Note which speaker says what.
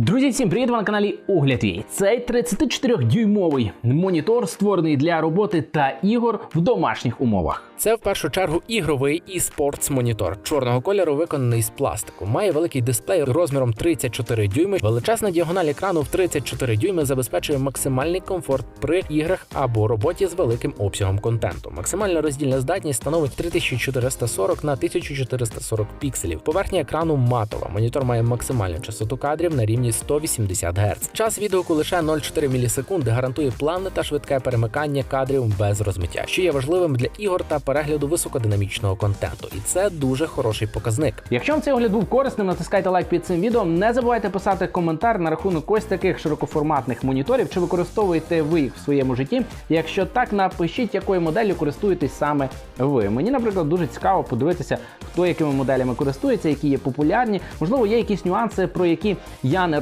Speaker 1: Друзі, всім привіт! Ви на каналі Огляд Твій. Цей 34-дюймовий монітор створений для роботи та ігор в домашніх умовах.
Speaker 2: Це в першу чергу ігровий і спортс монітор чорного кольору, виконаний з пластику. Має великий дисплей розміром 34 дюйми. Величезна діагональ екрану в 34 дюйми забезпечує максимальний комфорт при іграх або роботі з великим обсягом контенту. Максимальна роздільна здатність становить 3440 на 1440 пікселів. Поверхня екрану матова. Монітор має максимальну частоту кадрів на рівні 180 Гц. Час відгуку лише 0,4 мілісекунди гарантує плавне та швидке перемикання кадрів без розмиття, що є важливим для ігор та перегляду високодинамічного контенту. І це дуже хороший показник.
Speaker 1: Якщо вам цей огляд був корисним, натискайте лайк під цим відео. Не забувайте писати коментар на рахунок ось таких широкоформатних моніторів, чи використовуєте ви їх в своєму житті. Якщо так, напишіть, якою моделлю користуєтесь саме ви. Мені, наприклад, дуже цікаво подивитися, хто якими моделями користується, які є популярні. Можливо, є якісь нюанси, про які я не